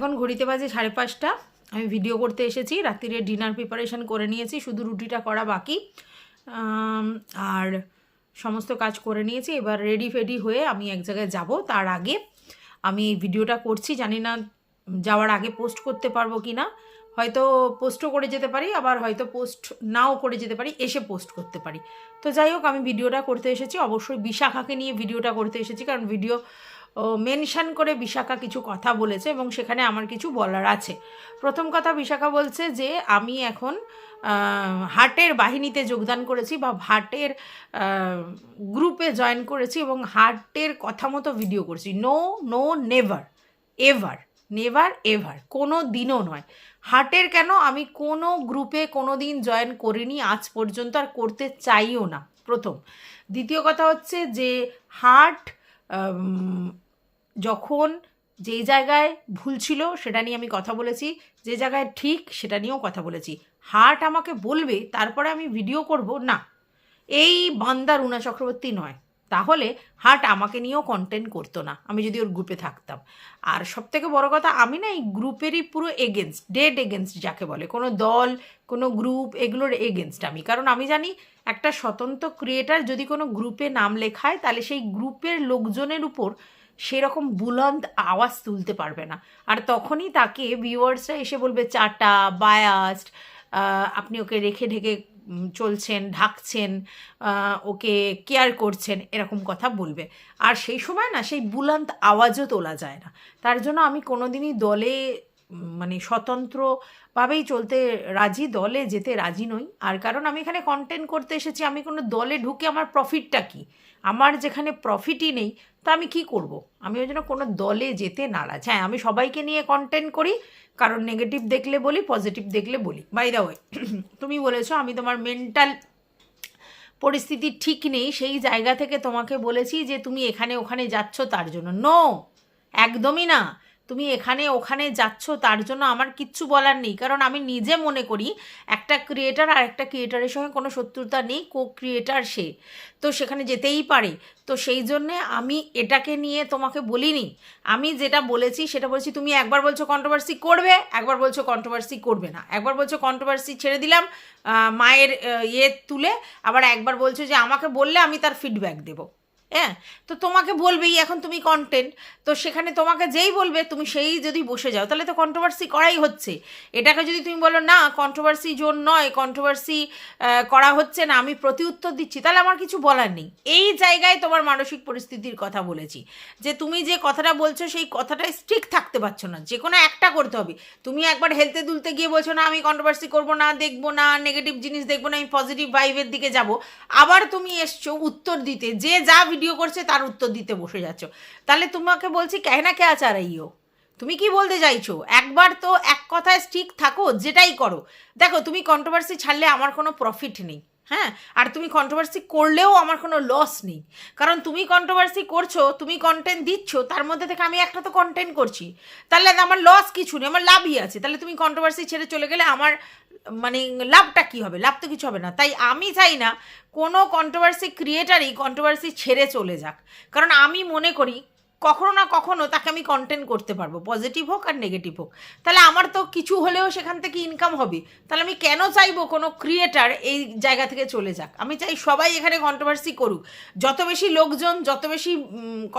এখন ঘড়িতে বাজে সাড়ে পাঁচটা। আমি ভিডিও করতে এসেছি, রাত্রিরে ডিনার প্রিপারেশন করে নিয়েছি, শুধু রুটিটা করা বাকি। আর সমস্ত কাজ করে নিয়েছি, এবার রেডি ফেডি হয়ে আমি এক জায়গায় যাব। তার আগে আমি ভিডিওটা করছি, জানি না যাওয়ার আগে পোস্ট করতে পারব কি না হয়তো পোস্টও করে যেতে পারি, আবার হয়তো পোস্ট নাও করে যেতে পারি, এসে পোস্ট করতে পারি। তো যাই হোক, আমি ভিডিওটা করতে এসেছি। অবশ্যই বিশাখাকে নিয়ে ভিডিওটা করতে এসেছি, কারণ ভিডিও মেনশন করে বিশাখা কিছু কথা বলেছে এবং সেখানে আমার কিছু বলার আছে। প্রথম কথা বিশাখা বলছে যে আমি এখন আহ, হার্টের বাহিনীতে যোগদান করেছি বা হার্টের গ্রুপে জয়েন করেছি এবং হার্টের কথা মতো ভিডিও করছি। No no never ever never ever কোনো দিনও নয়। হার্টের কেন? আমি কোনো গ্রুপে কোনো দিন জয়েন করিনি আজ পর্যন্ত আর করতে চাইও না। প্রথম। দ্বিতীয় কথা হচ্ছে যে হার্ট যখন যেই জায়গায় ভুল ছিল সেটা নিয়ে আমি কথা বলেছি, যে জায়গায় ঠিক সেটা নিয়েও কথা বলেছি। হার্ট আমাকে বলবে, তারপরে আমি ভিডিও করব, না। এই বান্দা রুনা চক্রবর্তী নয়। তাহলে হার্ট আমাকে নিয়েও কন্টেন্ট করতো না, আমি যদি ওর গ্রুপে থাকতাম। আর সব থেকে বড় কথা, আমি না এই গ্রুপেরই পুরো এগেনস্ট ডেড এগেনস্ট যাকে বলে, কোনো দল, কোনো গ্রুপ এগুলোর এগেনস্ট আমি। কারণ আমি জানি একটা স্বতন্ত্র ক্রিয়েটার যদি কোনো গ্রুপে নাম লেখায়, তাহলে সেই গ্রুপের লোকজনের উপর সেরকম বুলন্দ আওয়াজ তুলতে পারবে না। আর তখনই তাকে ভিউয়ার্সরা এসে বলবে, চাটা বায়াস্ট আপনি ওকে রেখে ঢেকে চলছেন, ঢাকছেন ওকে কেয়ার করছেন, এরকম কথা বলবে। আর সেই সময় না, সেই বুলন্দ আওয়াজও তোলা যায় না। তার জন্য আমি কোনোদিনই দলে মানে স্বতন্ত্রভাবেই চলতে রাজি, দলে যেতে রাজি নই। আর কারণ আমি এখানে কন্টেন্ট করতে এসেছি, আমি কোনো দলে ঢুকে আমার প্রফিটটা কি? আমার যেখানে প্রফিটই নেই তা আমি কি করব? আমি ওই জন্য কোনো দলে যেতে নারাজ। হ্যাঁ আমি সবাইকে নিয়ে কন্টেন্ট করি, কারণ নেগেটিভ দেখলে বলি পজিটিভ দেখলে বলি। বাই দা ওয়ে তুমি বলেছ আমি তোমার মেন্টাল পরিস্থিতি ঠিক নেই, সেই জায়গা থেকে তোমাকে বলেছি যে তুমি এখানে ওখানে যাচ্ছ তার জন্য। নো একদমই না। তুমি এখানে, ওখানে যাচ্ছ, তার জন্য আমার কিচ্ছু বলার নেই। কারণ আমি নিজে মনে করি, একটা ক্রিয়েটার আর একটা ক্রিয়েটারের সঙ্গে কোনো শত্রুতা নেই কো ক্রিয়েটার সে। তো সেখানে যেতেই পারে। তো সেই জন্যে আমি এটাকে নিয়ে তোমাকে বলিনি। আমি যেটা বলেছি, সেটা বলেছি, তুমি একবার বলছো কন্ট্রোভার্সি করবে, একবার বলছো কন্ট্রোভার্সি করবে না। একবার বলছো কন্ট্রোভার্সি ছেড়ে দিলাম মায়ের ইয়ে তুলে, আবার একবার বলছো যে, আমাকে বললে আমি তার ফিডব্যাক দেবো। হ্যাঁ তো তোমাকে বলবেই, এখন তুমি কন্টেন্ট তো সেখানে তোমাকে যেই বলবে, তুমি সেই যদি বসে যাও, তাহলে তো কন্ট্রোভার্সি করাই হচ্ছে। এটাকে যদি তুমি বলো, না কন্ট্রোভার্সি জোন নয় কন্ট্রোভার্সি করা হচ্ছে না, আমি প্রতি উত্তর দিচ্ছি, তাহলে আমার কিছু বলার নেই। এই জায়গায় তোমার মানসিক পরিস্থিতির কথা বলেছি, যে তুমি যে কথাটা বলছো, সেই কথাটাই স্ট্রিক থাকতে পারছ না। যে কোনো একটা করতে হবে। তুমি একবার হেলতে দুলতে গিয়ে বলছো, না, আমি কন্ট্রোভার্সি করব না, দেখব না নেগেটিভ জিনিস দেখব না, আমি পজিটিভ ভাইবের দিকে যাব। আবার তুমি এসছো উত্তর দিতে, যে যা ভিডিও করছে, তার উত্তর দিতে বসে যাচ্ছ। তাহলে তোমাকে বলছি কেহনা কে আচার আইও তুমি কি বলতে চাইছো? একবার তো এক কথায় স্টিক থাকো, যেটাই করো। দেখো, তুমি কন্ট্রোভার্সি ছাড়লে আমার কোনো প্রফিট নেই। হ্যাঁ আর তুমি কন্ট্রোভার্সি করলেও আমার কোনো লস নেই। কারণ তুমি কন্ট্রোভার্সি করছ, তুমি কন্টেন্ট দিচ্ছ, তার মধ্যে থেকে আমি একটা তো কন্টেন্ট করছি। তাহলে আমার লস কিছু নেই, আমার লাভই আছে। তাহলে তুমি কন্ট্রোভার্সি ছেড়ে চলে গেলে আমার মানে লাভটা কি হবে? লাভ তো কিছু হবে না। তাই আমি চাই না কোনো কন্ট্রোভার্সি ক্রিয়েটারই কন্ট্রোভার্সি ছেড়ে চলে যাক। কারণ আমি মনে করি কখনো না কখনো তাকে আমি কন্টেন্ট করতে পারব। পজিটিভ হোক আর নেগেটিভ হোক। তাহলে আমার তো কিছু হলেও সেখান থেকে ইনকাম হবে। তাহলে আমি কেন চাইব কোনো ক্রিয়েটার এই জায়গা থেকে চলে যাক? আমি চাই সবাই এখানে কন্ট্রোভার্সি করুক। যত বেশি লোকজন, যত বেশি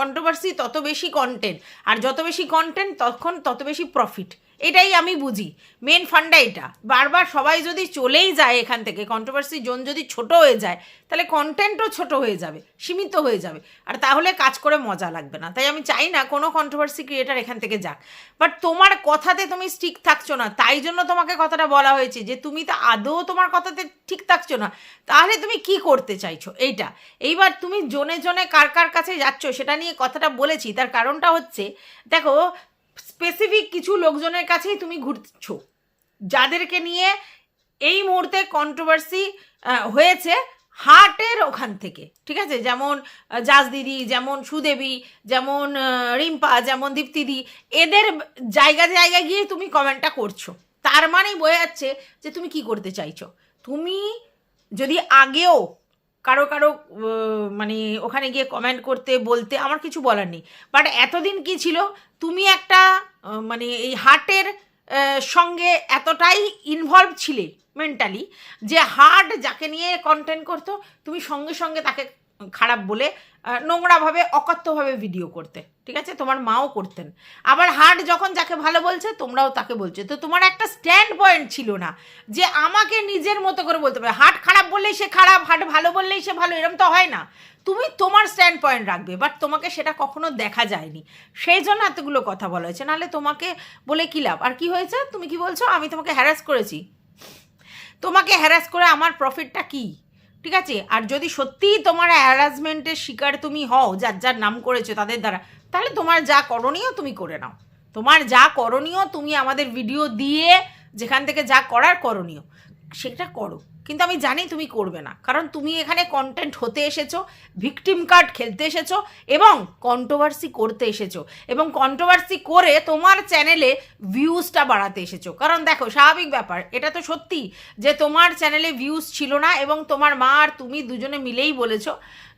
কন্ট্রোভার্সি তত বেশি কন্টেন্ট আর যত বেশি কন্টেন্ট তখন তত বেশি প্রফিট এটাই আমি বুঝি। মেন ফান্ডা এটা। বারবার সবাই যদি চলেই যায় এখান থেকে কন্ট্রোভার্সি জোন যদি ছোট হয়ে যায়, তাহলে কন্টেন্টও ছোট হয়ে যাবে, সীমিত হয়ে যাবে। আর তাহলে কাজ করে মজা লাগবে না। তাই আমি চাই না কোনো কন্ট্রোভার্সি ক্রিয়েটার এখান থেকে যাক। বাট তোমার কথাতে তুমি স্টিক থাকছো না। তাই জন্য তোমাকে কথাটা বলা হয়েছে যে, তুমি তো আদৌ তোমার কথাতে ঠিক থাকছো না। তাহলে তুমি কি করতে চাইছো? এইটা। এইবার তুমি জনে জনে কার কার কাছে যাচ্ছ, সেটা নিয়ে কথাটা বলেছি। তার কারণটা হচ্ছে, দেখো স্পেসিফিক কিছু লোকজনের কাছেই তুমি ঘুরছো। যাদেরকে নিয়ে এই মুহূর্তে কন্ট্রোভার্সি হয়েছে হার্টের ওখান থেকে, ঠিক আছে? যেমন জাজ দিদি, যেমন সুদেবী, যেমন রিম্পা, যেমন দীপ্তিদি, এদের জায়গা জায়গায় গিয়ে তুমি কমেন্টটা করছ। তার মানেই বোঝা যাচ্ছে যে তুমি কি করতে চাইছো। তুমি যদি আগেও কারও কারও মানে ওখানে গিয়ে কমেন্ট করতে, বলতে আমার কিছু বলার নেই। বাট এতদিন কি ছিল? তুমি একটা মানে এই হার্টের সঙ্গে এতটাই ইনভলভ ছিলে মেন্টালি যে হার্ট যাকে নিয়ে কন্টেন্ট করতো, তুমি সঙ্গে সঙ্গে তাকে খারাপ বলে নোংরাভাবে, অকথ্যভাবে ভিডিও করতে। ঠিক আছে? তোমার মাও করতেন। আবার হার্ট যখন যাকে ভালো বলছে, তোমরাও তাকে বলছে। তো তোমার একটা স্ট্যান্ড পয়েন্ট ছিল না যে আমাকে নিজের মতো করে বলতে হবে হার্ট খারাপ বললেই সে খারাপ হার্ট ভালো বললেই সে ভালো, এরম তো হয় না। তুমি তোমার স্ট্যান্ড পয়েন্ট রাখবে বাট তোমাকে সেটা কখনো দেখা যায়নি। সেই জন্য এতগুলো কথা বলা হয়েছে। নাহলে তোমাকে বলে কী লাভ? আর কি হয়েছে? তুমি কি বলছো? আমি তোমাকে হ্যারাস করেছি। তোমাকে হ্যারাস করে আমার প্রফিটটা কি? ঠিক আছে? আর যদি সত্যিই তোমার অ্যারাজমেন্টের শিকার তুমি হও, যার যার নাম করেছ তাদের দ্বারা, তাহলে তোমার যা করণীয় তুমি করে নাও। তোমার যা করণীয় তুমি আমাদের ভিডিও দিয়ে, যেখান থেকে যা করার করণীয়, সেটা করো। কিন্তু আমি জানি তুমি করবে না। কারণ তুমি এখানে কন্টেন্ট হতে এসেছ ভিকটিম কার্ড খেলতে এসেছ এবং কন্ট্রোভার্সি করতে এসেছ এবং কন্ট্রোভার্সি করে তোমার চ্যানেলে ভিউজটা বাড়াতে এসেছ। কারণ দেখো, স্বাভাবিক ব্যাপার, এটা তো সত্যি যে তোমার চ্যানেলে ভিউজ ছিল না এবং তোমার মা আর তুমি দুজনে মিলেই বলেছ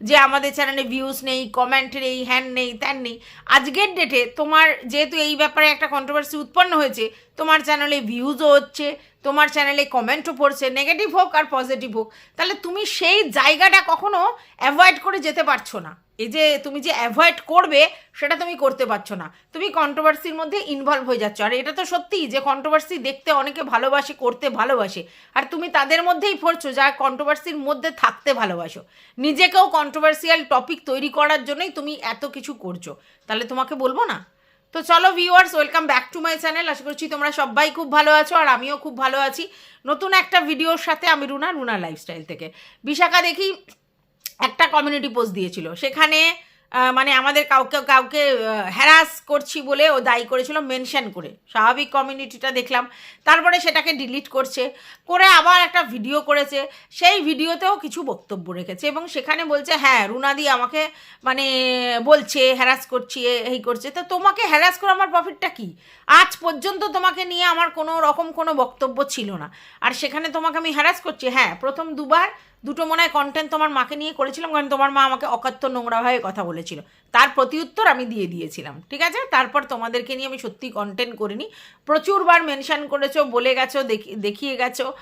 যে আমাদের চ্যানেলে ভিউজ নেই কমেন্ট নেই হ্যান নেই, ত্যান নেই। আজকের ডেটে তোমার যেহেতু এই ব্যাপারে একটা কন্ট্রোভার্সি উৎপন্ন হয়েছে, তোমার চ্যানেলে ভিউজও হচ্ছে, তোমার চ্যানেলে কমেন্টও পড়ছে নেগেটিভ হোক আর পজিটিভ হোক। তাহলে তুমি সেই জায়গাটা কখনো অ্যাভয়েড করে যেতে পারছ না। এই যে তুমি যে অ্যাভয়েড করবে, সেটা তুমি করতে পারছ না। তুমি কন্ট্রোভার্সির মধ্যে ইনভলভ হয়ে যাচ্ছ। আর এটা তো সত্যি যে কন্ট্রোভার্সি দেখতে অনেকে ভালোবাসে, করতে ভালোবাসে। আর তুমি তাদের মধ্যেই পড়ছো যা কন্ট্রোভার্সির মধ্যে থাকতে ভালোবাসো। নিজেকেও কন্ট্রোভার্সিয়াল টপিক তৈরি করার জন্যই তুমি এত কিছু করছ। তাহলে তোমাকে বলব না? তো চলো viewers welcome back to my channel আশা করছি তোমরা সবাই খুব ভালো আছো আর আমিও খুব ভালো আছি। নতুন একটা ভিডিওর সাথে আমি রুনা রুনা লাইফস্টাইল থেকে। বিশাখা দেখি একটা কমিউনিটি পোস্ট দিয়েছিল। সেখানে মানে আমাদের কাউকে কাউকে হ্যারাস করছি বলে ও দায়ী করেছিল মেনশন করে। স্বাভাবিক কমিউনিটিটা দেখলাম। তারপরে সেটাকে ডিলিট করছে। করে আবার একটা ভিডিও করেছে। সেই ভিডিওতেও কিছু বক্তব্য রেখেছে এবং সেখানে বলছে হ্যাঁ রুনাদি আমাকে মানে বলছে হ্যারাস করছি, এই করছে। তো তোমাকে হ্যারাস করে আমার প্রফিটটা কি? আজ পর্যন্ত তোমাকে নিয়ে আমার কোনো রকম কোনো বক্তব্য ছিল না। আর সেখানে তোমাকে আমি হ্যারাস করছি? হ্যাঁ প্রথম দুবার দুটো মনে হয় কন্টেন্ট তোমার মাকে নিয়ে করেছিলাম, কারণ তোমার মা আমাকে অকাত্য নোংরাভাবে কথা বলেছিল। তার প্রতিউত্তর আমি দিয়ে দিয়েছিলাম, ঠিক আছে? তারপর তোমাদেরকে নিয়ে আমি সত্যি কন্টেন্ট করিনি। প্রচুরবার মেনশন করেছ, বলে গেছো, দেখি- দেখিয়ে গেছো।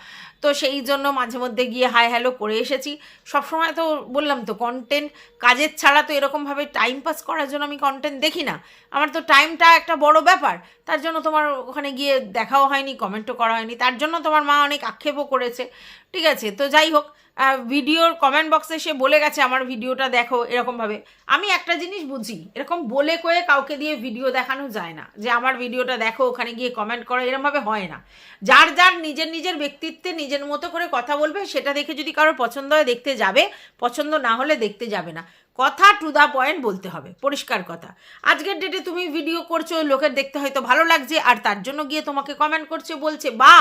তো সেই জন্য মাঝে মধ্যে গিয়ে হাই হ্যালো করে এসেছি। সবসময় তো বললাম তো কন্টেন্ট কাজের ছাড়া তো এরকমভাবে টাইম পাস করার জন্য আমি কন্টেন্ট দেখি না। আমার তো টাইমটা একটা বড় ব্যাপার। তার জন্য তোমার ওখানে গিয়ে দেখাও হয়নি কমেন্টও করা হয়নি। তার জন্য তোমার মা অনেক আক্ষেপও করেছে, ঠিক আছে? তো যাই হোক ভিডিওর কমেন্ট বক্সে সে বলে গেছে, আমার ভিডিওটা দেখো এরকমভাবে। আমি একটা জিনিস বুঝি, এরকম বলে কয়ে কাউকে দিয়ে ভিডিও দেখানো যায় না, যে আমার ভিডিওটা দেখো, ওখানে গিয়ে কমেন্ট করো। এরমভাবে হয় না। যার যার নিজের নিজের ব্যক্তিত্বে নিজের মতো করে কথা বলবে, সেটা দেখে যদি কারোর পছন্দ হয় দেখতে যাবে, পছন্দ না হলে দেখতে যাবে না। কথা টু দ্য পয়েন্ট বলতে হবে, পরিষ্কার কথা। আজকের ডেটে তুমি ভিডিও করছ, লোকের দেখতে হয়তো ভালো লাগছে, আর তার জন্য গিয়ে তোমাকে কমেন্ট করছে, বলছে, বা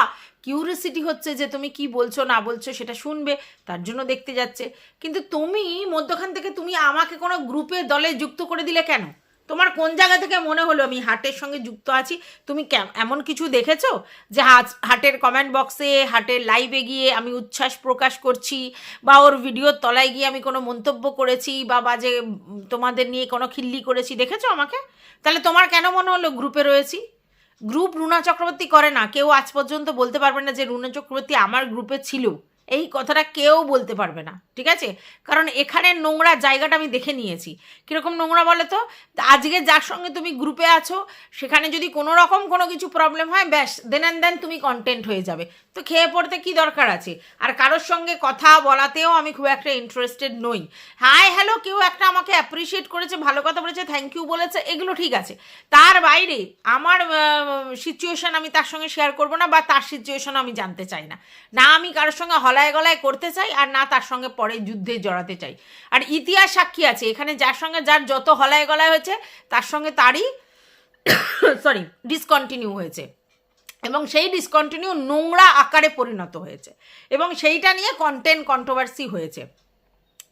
কিউরিয়াসিটি হচ্ছে যে তুমি কি বলছো, না বলছো, সেটা শুনবে, তার জন্য দেখতে যাচ্ছে। কিন্তু তুমি মধ্যখান থেকে তুমি আমাকে কোনো গ্রুপে দলে যুক্ত করে দিলে কেন? তোমার কোন জায়গা থেকে মনে হলো আমি হাটের সঙ্গে যুক্ত আছি? তুমি এমন কিছু দেখেছ? যে হাট হাটের কমেন্ট বক্সে হাটের লাইভে গিয়ে আমি উচ্ছ্বাস প্রকাশ করছি, বা ওর ভিডিওর তলায় গিয়ে আমি কোনো মন্তব্য করেছি, বা বাজে, তোমাদের নিয়ে কোনো খিল্লি করেছি, দেখেছ আমাকে? তাহলে তোমার কেন মনে হলো গ্রুপে রয়েছি? গ্রুপ রুনা চক্রবর্তী করে না। কেউ আজ পর্যন্ত বলতে পারবে না যে রুনা চক্রবর্তী আমার গ্রুপে ছিল। এই কথাটা কেউ বলতে পারবে না, ঠিক আছে? কারণ এখানে নোংরা জায়গাটা আমি দেখে নিয়েছি। কীরকম নোংরা বলে তো? আজকে যার সঙ্গে তুমি গ্রুপে আছো, সেখানে যদি কোনো রকম কোনো কিছু প্রবলেম হয়, ব্যাস দেন অ্যান্ড দেন তুমি কন্টেন্ট হয়ে যাবে। তো খেয়ে পড়তে কি দরকার আছে? আর কারোর সঙ্গে কথা বলাতেও আমি খুব একটা ইন্টারেস্টেড নই। হাই হ্যালো কেউ একটা আমাকে অ্যাপ্রিসিয়েট করেছে, ভালো কথা বলেছে থ্যাংক ইউ বলেছে, এগুলো ঠিক আছে। তার বাইরে আমার সিচুয়েশন আমি তার সঙ্গে শেয়ার করব না বা তার সিচুয়েশন আমি জানতে চাই না। না আমি কারোর সঙ্গে হলায় গলায় গলায় করতে চাই আর না তার সঙ্গে পরে যুদ্ধে জড়াতে চাই। আর ইতিহাস সাক্ষী আছে, এখানে যার সঙ্গে যার যত হলায় গলায় হয়েছে, তার সঙ্গে তারই সরি ডিসকন্টিনিউ হয়েছে। এবং সেই ডিসকন্টিনিউ নোংরা আকারে পরিণত হয়েছে। এবং সেইটা নিয়ে কন্টেন্ট কন্ট্রোভার্সি হয়েছে।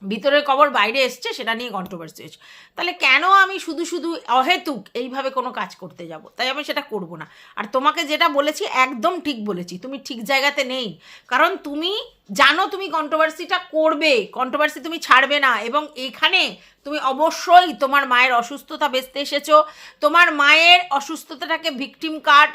ভিতরের খবর বাইরে এসছে, সেটা নিয়ে কন্ট্রোভার্সি হয়েছে। তাহলে কেন আমি শুধু শুধু অহেতুক এইভাবে কোনো কাজ করতে যাব? তাই আমি সেটা করব না। আর তোমাকে যেটা বলেছি, একদম ঠিক বলেছি। তুমি ঠিক জায়গাতে নেই। কারণ তুমি জানো তুমি কন্ট্রোভার্সিটা করবে। কন্ট্রোভার্সি তুমি ছাড়বে না। এবং এখানে তুমি অবশ্যই তোমার মায়ের অসুস্থতা বেচতে এসেছ। তোমার মায়ের অসুস্থতাটাকে ভিকটিম কার্ড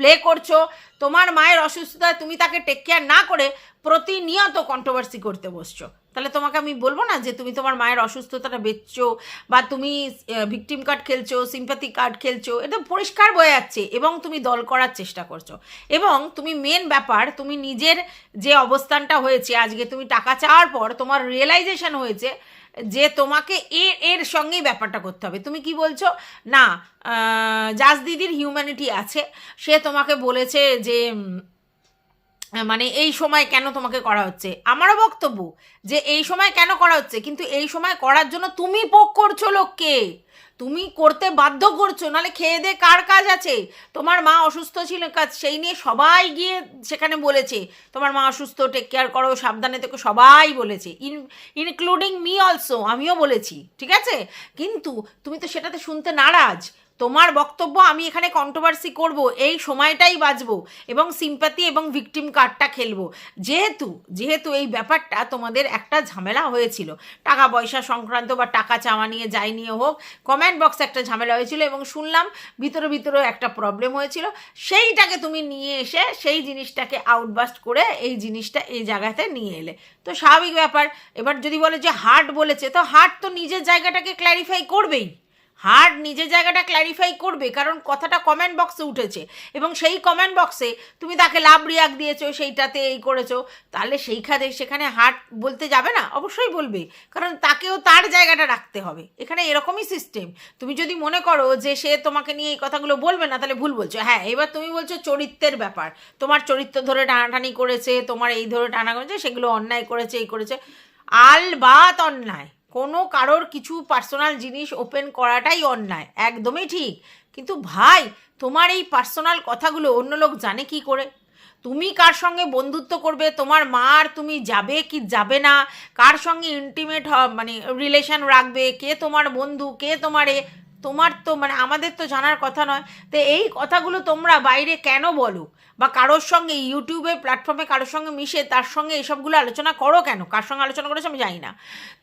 প্লে করছ। তোমার মায়ের অসুস্থতায় তুমি তাকে টেক কেয়ার না করে প্রতিনিয়ত কন্ট্রোভার্সি করতে বসছো। তাহলে তোমাকে আমি বলব না যে তুমি তোমার মায়ের অসুস্থতাটা বেচছো বা তুমি ভিকটিম কার্ড খেলছো সিম্পাথি কার্ড খেলছো, এটা পরিষ্কার বয়ে যাচ্ছে এবং তুমি দল করার চেষ্টা করছ। এবং তুমি মেন ব্যাপার, তুমি নিজের যে অবস্থানটা হয়েছে, আজকে তুমি টাকা চাওয়ার পর তোমার রিয়েলাইজেশন হয়েছে যে তোমাকে এ, এর সঙ্গেই ব্যাপারটা করতে হবে। তুমি কি বলছো? না জাজ দিদির হিউম্যানিটি আছে। সে তোমাকে বলেছে যে মানে এই সময় কেন তোমাকে করা হচ্ছে? আমারও বক্তব্য যে এই সময় কেন করা হচ্ছে? কিন্তু এই সময় করার জন্য তুমি পোক করছ লোককে। তুমি করতে বাধ্য করছ, নাহলে খেয়ে দে কার কাজ আছে? তোমার মা অসুস্থ ছিল কাজ, সেই নিয়ে সবাই গিয়ে সেখানে বলেছে, তোমার মা অসুস্থ টেক কেয়ার করো, সাবধানে থেকো, সবাই বলেছে। ইন ইনক্লুডিং মি অলসো আমিও বলেছি, ঠিক আছে? কিন্তু তুমি তো সেটাতে শুনতে নারাজ। তোমার বক্তব্য আমি এখানে কন্ট্রোভার্সি করব, এই সময়টাই বাঁচবো এবং সিম্প্যাথি এবং ভিকটিম কার্ডটা খেলব। যেহেতু যেহেতু এই ব্যাপারটা তোমাদের একটা ঝামেলা হয়েছিল, টাকা পয়সা সংক্রান্ত বা টাকা চাওয়া নিয়ে যাই নিয়ে হোক কমেন্ট বক্সে একটা ঝামেলা হয়েছিল এবং শুনলাম ভিতরে ভিতরেও একটা প্রবলেম হয়েছিল, সেইটাকে তুমি নিয়ে এসে সেই জিনিসটাকে আউটবাস্ট করে এই জিনিসটা এই জায়গাতে নিয়ে এলে। তো স্বাভাবিক ব্যাপার, এবার যদি বলে যে হার্ট বলেছে, তো হার্ট তো নিজের জায়গাটাকে ক্ল্যারিফাই করবেই। হার্ট নিজের জায়গাটা ক্ল্যারিফাই করবে, কারণ কথাটা কমেন্ট বক্সে উঠেছে। এবং সেই কমেন্ট বক্সে তুমি তাকে লাভ রিয়াক দিয়েছ, সেইটাতে এই করেছ, তাহলে সেইখানে, সেখানে হার্ট বলতে যাবে না? অবশ্যই বলবে, কারণ তাকেও তার জায়গাটা রাখতে হবে। এখানে এরকমই সিস্টেম তুমি যদি মনে করো যে সে তোমাকে নিয়ে এই কথাগুলো বলবে না, তাহলে ভুল বলছো। হ্যাঁ এবার তুমি বলছো চরিত্রের ব্যাপার। তোমার চরিত্র ধরে টানাটানি করেছে, তোমার এই ধরে টানা করেছে, সেগুলো অন্যায় করেছে, এই করেছে। আল বাত অন্যায়। কোনো কারোর কিছু পার্সোনাল জিনিস ওপেন করাটাই অন্যায়। একদমই ঠিক। কিন্তু ভাই, তোমার এই পার্সোনাল কথাগুলো অন্য লোক জানে কি করে? তুমি কার সঙ্গে বন্ধুত্ব করবে? তোমার মা আর তুমি যাবে কি যাবে না? কার সঙ্গে ইন্টিমেট মানে রিলেশন রাখবে? কে তোমার বন্ধু? কে তোমার এ? তোমার তো মানে আমাদের তো জানার কথা নয়। তো এই কথাগুলো তোমরা বাইরে কেন বলো? বা কারোর সঙ্গে ইউটিউবে প্ল্যাটফর্মে কারোর সঙ্গে মিশে তার সঙ্গে এসবগুলো আলোচনা করো কেন? কার সঙ্গে আলোচনা করেছ আমি জানি না।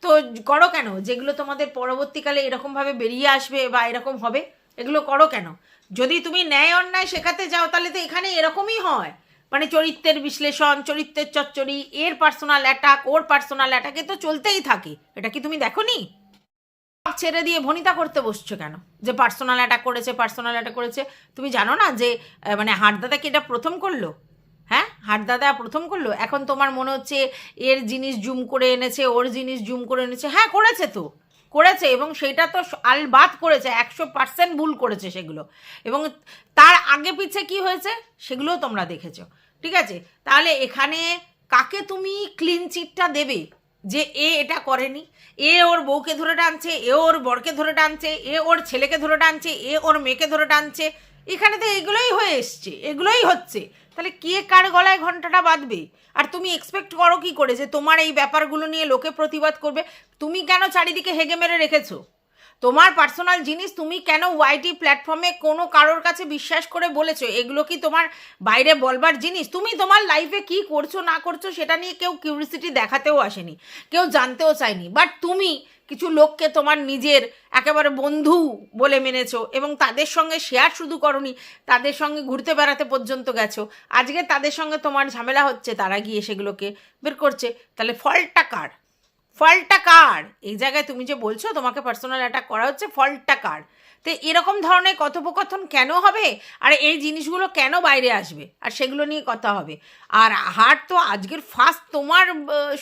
তো করো কেন? যেগুলো তোমাদের পরবর্তীকালে এরকমভাবে বেরিয়ে আসবে বা এরকম হবে, এগুলো করো কেন? যদি তুমি ন্যায় অন্যায় শেখাতে যাও তাহলে তো এখানে এরকমই হয়। মানে চরিত্রের বিশ্লেষণ, চরিত্রের চচ্চড়ি, এর পার্সোনাল অ্যাটাক ওর পার্সোনাল অ্যাটাকে তো চলতেই থাকে। এটা কি তুমি দেখো নি ছেড়ে দিয়ে ভনিতা করতে বসছো কেন? যে পার্সোনাল অ্যাটাক করেছে পার্সোনাল অ্যাটাক করেছে। তুমি জানো না যে মানে হাটদাদা কি এটা প্রথম করল? হ্যাঁ? হাটদাদা প্রথম করল? এখন তোমার মনে হচ্ছে এর জিনিস জুম করে এনেছে, ওর জিনিস জুম করে এনেছে। হ্যাঁ করেছে তো। করেছে এবং সেটা তো আলবাত করেছে, একশো পার্সেন্ট ভুল করেছে সেগুলো। এবং তার আগে পিছে কি হয়েছে? সেগুলোও তোমরা দেখেছ। ঠিক আছে? তাহলে এখানে কাকে তুমি ক্লিন চিটটা দেবে? যে এ এটা করেনি, এ ওর বউকে ধরে টানছে, এ ওর বরকে ধরে টানছে, এ ওর ছেলেকে ধরে টানছে, এ ওর মেয়েকে ধরে টানছে, এখানে তো এগুলোই হয়ে এসছে, এগুলোই হচ্ছে। তাহলে কে কার গলায় ঘন্টাটা বাঁধবে? আর তুমি এক্সপেক্ট করো কি করে যে তোমার এই ব্যাপারগুলো নিয়ে লোকে প্রতিবাদ করবে? তুমি কেন চারিদিকে হেগে মেরে রেখেছো? তোমার পার্সোনাল জিনিস তুমি কেন ওয়াইটি প্ল্যাটফর্মে কোনো কারোর কাছে বিশ্বাস করে বলেছ? এগুলো কি তোমার বাইরে বলবার জিনিস? তুমি তোমার লাইফে কি করছ, না করছ, সেটা নিয়ে কেউ কিউরিসিটি দেখাতেও আসেনি, কেউ জানতেও চায়নি। বাট তুমি কিছু লোককে তোমার নিজের একেবারে বন্ধু বলে মেনেছো এবং তাদের সঙ্গে শেয়ার শুধু করনি, তাদের সঙ্গে ঘুরতে বেড়াতে পর্যন্ত গেছো। আজকে তাদের সঙ্গে তোমার ঝামেলা হচ্ছে, তারা গিয়ে সেগুলোকে বের করছে। তাহলে ফলটা কার? ফলটা কার? এই জায়গায় তুমি যে বলছো, তোমাকে পার্সোনাল অ্যাটাক করা হচ্ছে ফলটা কার? তো এরকম ধরনের কথোপকথন কেন হবে? আর এই জিনিসগুলো কেন বাইরে আসবে? আর সেগুলো নিয়ে কথা হবে। আর হাট তো আজকের ফার্স্ট তোমার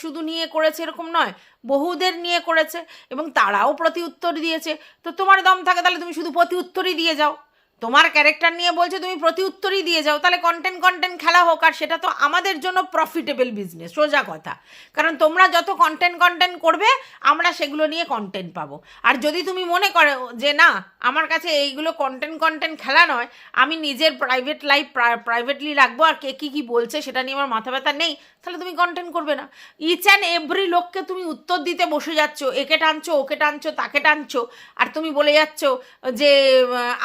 শুধু নিয়ে করেছে এরকম নয়, বহুদের নিয়ে করেছে এবং তারাও প্রতি উত্তর দিয়েছে। তো তোমার দম থাকে, তাহলে তুমি শুধু প্রতি উত্তরই দিয়ে যাও। তোমার ক্যারেক্টার নিয়ে বলছে তুমি প্রতি উত্তরই দিয়ে যাও, তাহলে কন্টেন্ট কন্টেন্ট খেলা হোক, আর সেটা তো আমাদের জন্য প্রফিটেবল বিজনেস সোজা কথা। কারণ তোমরা যত কন্টেন্ট কন্টেন্ট করবে, আমরা সেগুলো নিয়ে কন্টেন্ট পাবো। আর যদি তুমি মনে করো যে না, আমার কাছে এইগুলো কন্টেন্ট কন্টেন্ট খেলা নয়, আমি নিজের প্রাইভেট লাইফ প্রাইভেটলি রাখব, আর কে কী কী বলছে সেটা নিয়ে আমার মাথা ব্যথা নেই, তাহলে তুমি কন্টেন্ট করবে না। ইচ অ্যান্ড এভরি লোককে তুমি উত্তর দিতে বসে যাচ্ছ, একে টানছো, ওকে টানছো, তাকে টানছো, আর তুমি বলে যাচ্ছ যে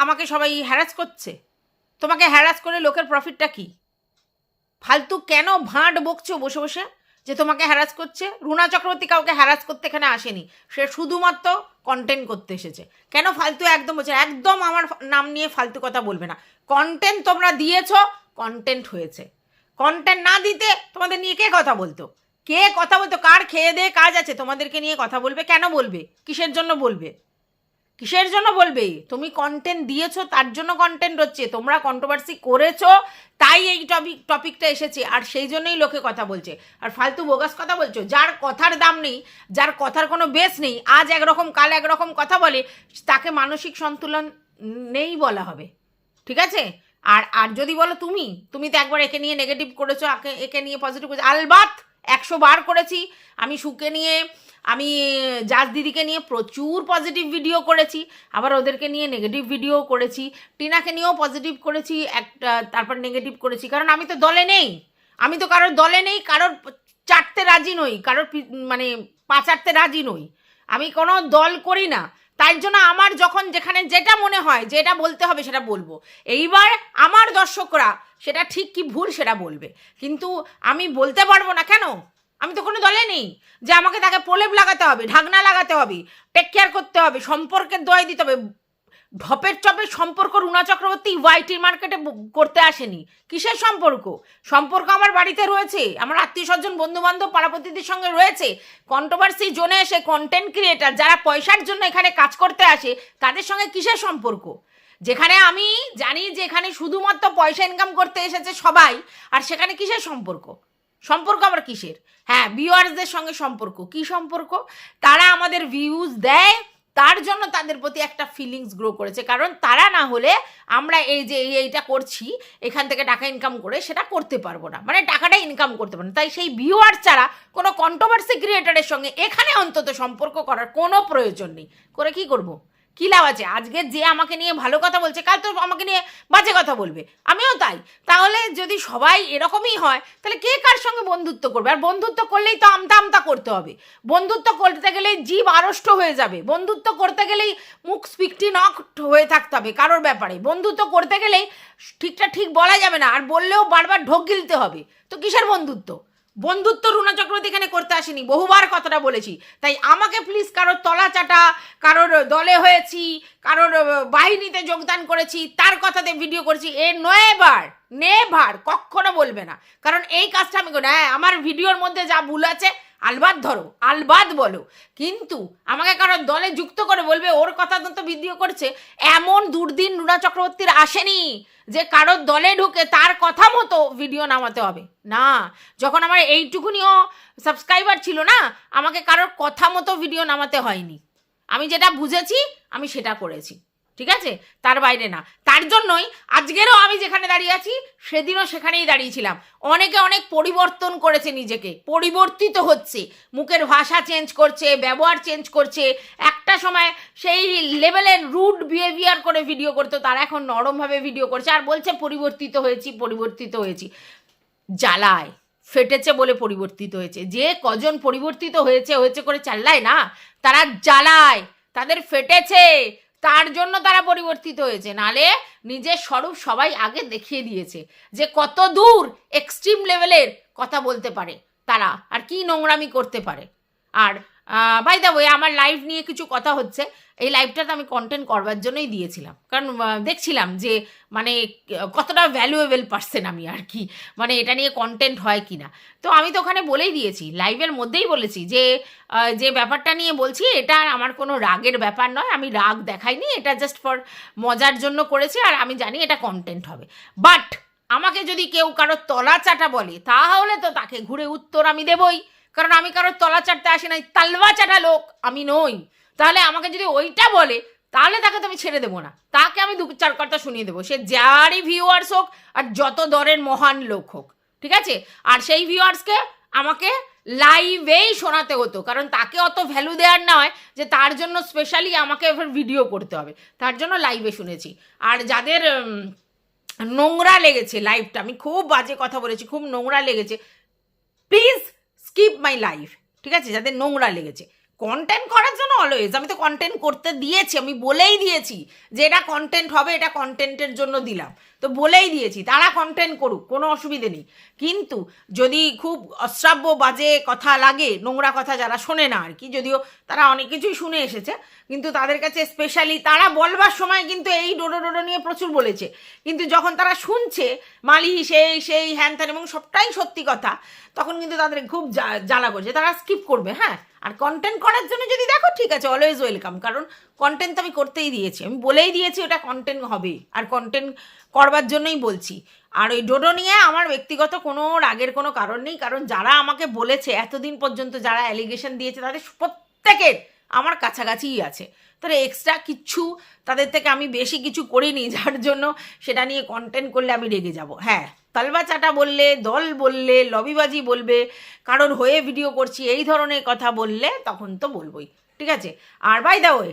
আমাকে সবাই হ্যারাস করছে? তোমাকে হ্যারাস করে লোকের প্রফিটটা কি? ফালতু কেন ভাঁট বকছো বসে বসে যে তোমাকে হ্যারাস করছে? রুনা চক্রবর্তী কাউকে হ্যারাস করতে এখানে আসেনি। সে শুধুমাত্র কন্টেন্ট করতে এসেছে। কেন ফালতু একদম বলছে একদম আমার নাম নিয়ে ফালতু কথা বলবে না। কন্টেন্ট তোমরা দিয়েছ কন্টেন্ট হয়েছে। কন্টেন্ট না দিতে তোমাদের নিয়ে কে কথা বলতো? কে কথা বলতো? কার খেয়ে দেয়ে কাজ আছে? তোমাদেরকে নিয়ে কথা বলবে? কেন বলবে? কিসের জন্য বলবে? কিসের জন্য বলবে? তুমি কন্টেন্ট দিয়েছ, তার জন্য কন্টেন্ট হচ্ছে। তোমরা কন্ট্রোভার্সি করেছ, তাই এই টপিক টপিকটা এসেছে। আর সেই জন্যই লোকে কথা বলছে। আর ফালতু বোগাস কথা বলছো। যার কথার দাম নেই, যার কথার কোনো বেস নেই, আজ একরকম, কাল একরকম কথা বলে, তাকে মানসিক সন্তুলন নেই বলা হবে। ঠিক আছে? আর আর যদি বলো তুমি তুমি তো একবার একে নিয়ে নেগেটিভ করেছ একে একে নিয়ে পজিটিভ করেছ। আলবাত, একশো বার করেছি। আমি সুকে নিয়ে আমি জাজ দিদিকে নিয়ে প্রচুর পজিটিভ ভিডিও করেছি, আবার ওদেরকে নিয়ে নেগেটিভ ভিডিও করেছি, টিনাকে নিয়েও পজিটিভ করেছি, একটা, তারপর নেগেটিভ করেছি, কারণ আমি তো দলে নেই, আমি তো কারোর দলে নেই, কারোর চাটতে রাজি নই, কারোর মানে পাচারতে রাজি নই, আমি কোনো দল করি না, তাই জন্য আমার যখন যেখানে যেটা মনে হয়, যেটা বলতে হবে সেটা বলব, এইবার আমার দর্শকরা সেটা ঠিক কি ভুল সেটা বলবে, কিন্তু আমি বলতে পারব না কেন? আমি তো কোনো দলে নেই। যে আমাকে তাকে প্রলেপ লাগাতে হবে, ঢাকনা লাগাতে হবে টেক কেয়ার করতে হবে, সম্পর্কের দোয়াই দিতে হবে। ঢপের চপের সম্পর্ক রুনা চক্রবর্তী ওয়াইটি মার্কেটে করতে আসেনি। কিসের সম্পর্ক? সম্পর্ক আমার বাড়িতে রয়েছে, আমার আত্মীয় স্বজন বন্ধু বান্ধব পাড়াপতিদের সঙ্গে রয়েছে। কন্ট্রোভার্সি জোনে এসে কন্টেন্ট ক্রিয়েটার যারা পয়সার জন্য এখানে কাজ করতে আসে, তাদের সঙ্গে কিসের সম্পর্ক? যেখানে আমি জানি যে এখানে শুধুমাত্র পয়সা ইনকাম করতে এসেছে সবাই, আর সেখানে কিসের সম্পর্ক? সম্পর্ক আবার কিসের? হ্যাঁ ভিউয়ার্সদের সঙ্গে সম্পর্ক। কি সম্পর্ক? তারা আমাদের ভিউজ দেয়, তার জন্য তাদের প্রতি একটা ফিলিংস গ্রো করেছে। কারণ তারা না হলে আমরা এই যে এই এইটা করছি, এখান থেকে টাকা ইনকাম করে সেটা করতে পারব না। মানে টাকাটা ইনকাম করতে পারব না। তাই সেই ভিউয়ার ছাড়া কোনো কন্ট্রোভার্সি ক্রিয়েটারের সঙ্গে এখানে অন্তত সম্পর্ক করার কোনো প্রয়োজন নেই। করে কি করব? কি লাভ আছে? আজকে যে আমাকে নিয়ে ভালো কথা বলছে, কাল তো আমাকে নিয়ে বাজে কথা বলবে। আমিও তাই। তাহলে যদি সবাই এরকমই হয়, তাহলে কে কার সঙ্গে বন্ধুত্ব করবে? আর বন্ধুত্ব করলেই তো আমতা আমতা করতে হবে। বন্ধুত্ব করতে গেলেই জীব আড়ষ্ট হয়ে যাবে। বন্ধুত্ব করতে গেলেই মুখ স্পিকটি নক হয়ে থাকতে হবে, কারোর ব্যাপারে। বন্ধুত্ব করতে গেলেই ঠিকটা ঠিক বলা যাবে না, আর বললেও বারবার ঢোক গিলতে হবে। তো কিসের বন্ধুত্ব? বন্ধুত্ব রুনা চক্রবর্তী এখানে করতে আসেনি, বহুবার কথাটা বলেছি। তাই আমাকে প্লিজ কারোর তলা চাটা, কারোর দলে হয়েছি, কারোর বাহিনীতে যোগদান করেছি, তার কথাতে ভিডিও করেছি, এ নয়বার নেভার, কখনো বলবে না। কারণ এই কাজটা আমি করি হ্যাঁ আমার ভিডিওর মধ্যে যা ভুল আছে, আলবাদ ধরো, আলবাদ বলো। কিন্তু আমাকে কারোর দলে যুক্ত করে বলবে, ওর কথা তো ভিডিও করছে, এমন দুর্দিন রুনা চক্রবর্তীর আসেনি। যে কারোর দলে ঢুকে তার কথা মতো ভিডিও নামাতে হবে। না, যখন আমার এইটুকুনিও সাবস্ক্রাইবার ছিল না, আমাকে কারোর কথা মতো ভিডিও নামাতে হয়নি। আমি যেটা বুঝেছি, আমি সেটা করেছি। ঠিক আছে? তার বাইরে না। তার জন্যই আজকেরও আমি যেখানে দাঁড়িয়ে আছি, সেদিনও সেখানেই দাঁড়িয়েছিলাম অনেকে অনেক পরিবর্তন করেছে নিজেকে। পরিবর্তিত হচ্ছে। মুখের ভাষা চেঞ্জ করছে, ব্যবহার চেঞ্জ করছে। একটা সময় সেই লেভেলের রুড বিহেভিয়ার করে ভিডিও করতো, তারা এখন নরমভাবে ভিডিও করছে। আর বলছে, পরিবর্তিত হয়েছি পরিবর্তিত হয়েছি। জ্বালায়, ফেটেছে বলে পরিবর্তিত হয়েছে। যে কজন পরিবর্তিত হয়েছে হয়েছে করে চাল্লায় না, তারা জ্বালায়। তাদের ফেটেছে। তার জন্য তারা পরিবর্তিত হয়েছে। নালে নিজের স্বরূপ সবাই আগে দেখিয়ে দিয়েছে যে কত দূর এক্সট্রিম লেভেলের কথা বলতে পারে তারা। আর কি নোংরামি করতে পারে। আর ভাই দা আমার লাইফ নিয়ে কিছু কথা হচ্ছে। এই লাইভটাতে আমি কন্টেন্ট করবার জন্যই দিয়েছিলাম। কারণ দেখছিলাম যে মানে কতটা ভ্যালুয়েবল পার্সন আমি আর কি। মানে এটা নিয়ে কন্টেন্ট হয় কি না তো আমি তো ওখানে বলেই দিয়েছি লাইভের মধ্যেই বলেছি যে যে ব্যাপারটা নিয়ে বলছি, এটা আমার কোনো রাগের ব্যাপার নয়। আমি রাগ দেখাইনি, এটা জাস্ট ফর মজার জন্য করেছি আর আমি জানি এটা কন্টেন্ট হবে। বাট আমাকে যদি কেউ কারোর তলা চাটা বলে, তাহলে তো তাকে ঘুরে উত্তর আমি দেবই। কারণ আমি কারোর তলা চাটতে আসি নাই তালবা চাটা লোক আমি নই। তাহলে আমাকে যদি ওইটা বলে, তাহলে তাকে তো আমি ছেড়ে দেবো না। তাকে আমি দু চার কথা শুনিয়ে দেবো। সে যারই ভিউয়ার্স হোক আর যত দরের মহান লোক হোক, ঠিক আছে? আর সেই ভিউয়ার্সকে আমাকে লাইভেই শোনাতে হতো, কারণ তাকে অত ভ্যালু দেওয়ার নয় যে তার জন্য স্পেশালি আমাকে এবার ভিডিও করতে হবে। তার জন্য লাইভে শুনেছি। আর যাদের নোংরা লেগেছে লাইভটা আমি খুব বাজে কথা বলেছি, খুব নোংরা লেগেছে প্লিজ স্কিপ মাই লাইফ ঠিক আছে? যাদের নোংরা লেগেছে। কন্টেন্ট করার জন্য অলওয়েজ আমি তো কন্টেন্ট করতে দিয়েছি, আমি বলেই দিয়েছি যে এটা কন্টেন্ট হবে, এটা কন্টেন্টের জন্য দিলাম। তো বলেই দিয়েছি, তারা কন্টেন্ট করুক, কোনো অসুবিধে নেই। কিন্তু যদি খুব অশ্রাব্য বাজে কথা লাগে, নোংরা কথা যারা শোনে না আর কি, যদিও তারা অনেক কিছুই শুনে এসেছে, কিন্তু তাদের কাছে স্পেশালি তারা বলবার সময় কিন্তু এই ডোডো ডোডো নিয়ে প্রচুর বলেছে। কিন্তু যখন তারা শুনছে, মালি সেই সেই, হ্যান ত্যান এবং সবটাই সত্যি কথা, তখন কিন্তু তাদের খুব জ্বালা করছে। তারা স্কিপ করবে হ্যাঁ? আর কন্টেন্ট করার জন্য যদি দেখো, ঠিক আছে অলওয়েজ ওয়েলকাম কারণ কন্টেন্ট তো আমি করতেই দিয়েছি। আমি বলেই দিয়েছি ওটা কন্টেন্ট হবে। আর কন্টেন্ট করবার জন্যই বলছি। আর ওই ডোডো নিয়ে আমার ব্যক্তিগত কোনো রাগের কোনো কারণ নেই। কারণ যারা আমাকে বলেছে, এতদিন পর্যন্ত যারা অ্যালিগেশন দিয়েছে, তাদের প্রত্যেকের আমার কাছাকাছিই আছে। তাহলে এক্সট্রা কিচ্ছু তাদের থেকে আমি বেশি কিছু করিনি, যার জন্য সেটা নিয়ে কন্টেন্ট করলে আমি রেগে যাব। হ্যাঁ তালবা চাটা বললে, দল বললে, লবিবাজি বলবে, কারোর হয়ে ভিডিও করছি, এই ধরনের কথা বললে তখন তো বলবোই, ঠিক আছে? আর বাই দা ওয়ে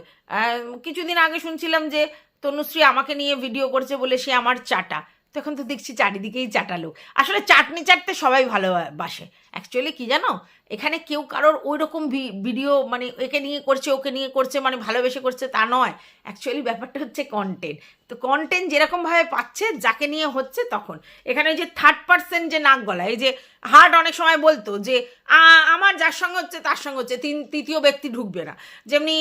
কিছুদিন আগে শুনছিলাম যে তনুশ্রী আমাকে নিয়ে ভিডিও করছে বলে সে আমার চাটা। তখন তো দেখছি চারিদিকেই চাটা লোক। আসলে চাটনি চাটতে সবাই ভালোবাসে। অ্যাকচুয়ালি কি জানো? এখানে কেউ কারোর ওই রকম ভিডিও মানে একে নিয়ে করছে, ওকে নিয়ে করছে মানে ভালোবেসে করছে তা নয়। অ্যাকচুয়ালি ব্যাপারটা হচ্ছে কন্টেন্ট তো কন্টেন্ট যেরকমভাবে পাচ্ছে, যাকে নিয়ে হচ্ছে তখন। এখানে ওই যে থার্ড পার্সন যে নাক গলা এই যে হার্ট অনেক সময় বলতো যে আমার যার সঙ্গে হচ্ছে, তার সঙ্গে হচ্ছে, তিন, তৃতীয় ব্যক্তি ঢুকবে না। যেমনি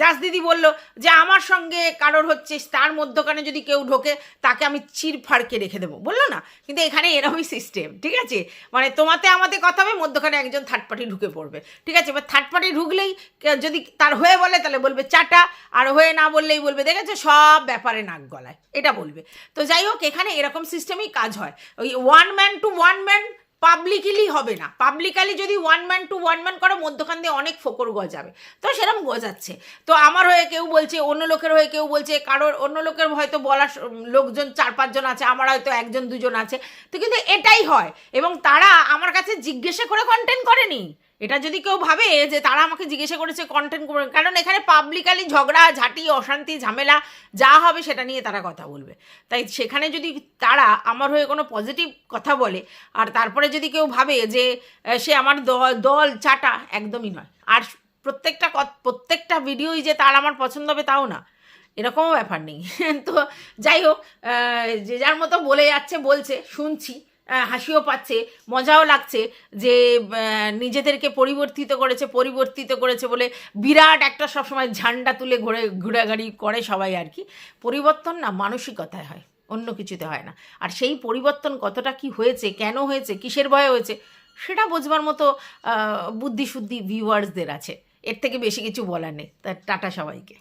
জাস দিদি বলল যে, আমার সঙ্গে কারোর হচ্ছে, তার মধ্যখানে যদি কেউ ঢোকে, তাকে আমি চির ফাড়কে রেখে দেবো। বলল না? কিন্তু এখানে এরকমই সিস্টেম ঠিক আছে? মানে তোমাতে আমাতে কথা হবে, মধ্যখানে একজন থার্ড পার্টি ঢুকে পড়বে। ঠিক আছে? এবার থার্ড পার্টি ঢুকলেই যদি তার হয়ে বলে, তাহলে বলবে চাটা আর হয়ে না বললেই বলবে, দেখেছে? সব ব্যাপারে নাক গলায়। এটা বলবে। তো যাই হোক, এখানে এরকম সিস্টেমেই কাজ হয়। ওই one man to one man publicly হবে না। পাবলিকালি যদি one man to one man করো, মধ্যখান দিয়ে অনেক ফোকর গজাবে। তো সেরকম গজাচ্ছে। তো আমার হয়ে কেউ বলছে, অন্য লোকের হয়ে কেউ বলছে, কারোর অন্য লোকের হয়তো বলার লোকজন চার পাঁচজন আছে, আমার হয়তো একজন দুজন আছে। তো কিন্তু এটাই হয়। এবং তারা আমার কাছে জিজ্ঞেসে করে কন্টেন্ট করেনি। এটা যদি কেউ ভাবে যে তারা আমাকে জিজ্ঞাসা করেছে কন্টেন্ট করে কারণ এখানে পাবলিকালি ঝগড়া, ঝাঁটি, অশান্তি, ঝামেলা, যা হবে সেটা নিয়ে তারা কথা বলবে। তাই সেখানে যদি তারা আমার হয়ে কোনো পজিটিভ কথা বলে, আর তারপরে যদি কেউ ভাবে যে সে আমার দল দল, চাটা, একদমই নয়। আর প্রত্যেকটা প্রত্যেকটা ভিডিওই যে তার আমার পছন্দ হবে তাও না। এরকমও ব্যাপার নেই। তো যাই হোক যে যার মতো বলে যাচ্ছে, বলছে, শুনছি। হাসিও পাচ্ছে, মজাও লাগছে যে নিজেদেরকে পরিবর্তিত করেছে পরিবর্তিত করেছে বলে বিরাট একটা সবসময় ঝান্ডা তুলে ঘুরে, ঘোরাঘুরি করে সবাই আর কি। পরিবর্তন না, মানসিকতায় হয়, অন্য কিছুতে হয় না। আর সেই পরিবর্তন কতটা কি হয়েছে, কেন হয়েছে, কিসের ভয়ে হয়েছে, সেটা বোঝবার মতো বুদ্ধিশুদ্ধি ভিউয়ার্সদের আছে। এর থেকে বেশি কিছু বলার নেই, তা টাটা সবাইকে।